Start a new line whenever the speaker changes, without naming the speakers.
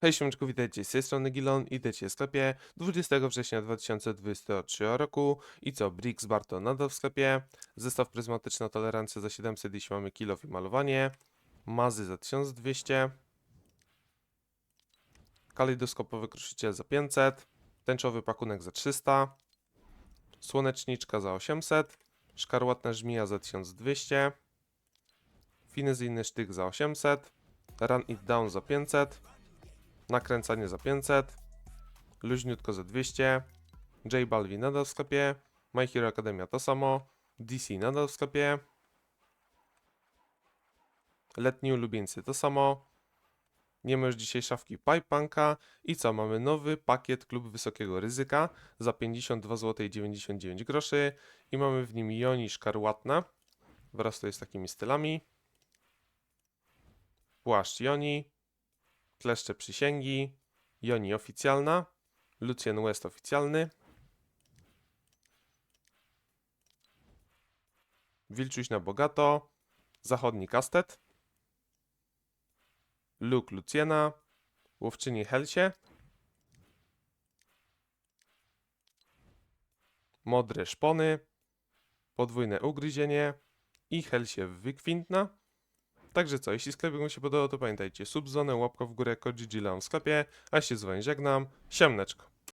Hej siemeczku, witajcie. Z tej strony Gilon i w sklepie 20 września 2023 roku. I co, Brix Barto nadal w sklepie, zestaw pryzmatyczna tolerancja za 700 jeśli mamy kilof i malowanie, mazy za 1200, kalejdoskopowy kruszyciel za 500, tęczowy pakunek za 300, słoneczniczka za 800, szkarłatna żmija za 1200, finezyjny sztyk za 800, run it down za 500, nakręcanie za 500, luźniutko za 200, J Balvin nadal w sklepie, My Hero Academia to samo, DC nadal w sklepie, letni ulubieńcy to samo, nie ma już dzisiaj szafki Pipepunka i co, mamy nowy pakiet Klub Wysokiego Ryzyka za 52 zł 99 groszy i mamy w nim Joni Szkarłatna wraz tutaj z takimi stylami, płaszcz Joni, Kleszcze Przysięgi, Joni Oficjalna, Lucien West Oficjalny, Wilczuś na Bogato, Zachodni Kastet, Luke Luciena, Łowczyni Helsie, Modre Szpony, Podwójne Ugryzienie i Helsie Wykwintna. Także co, jeśli sklepik Wam się podobał, to pamiętajcie, subzonę, łapka w górę, kod GG w sklepie, a się z Wami żegnam, siemneczko.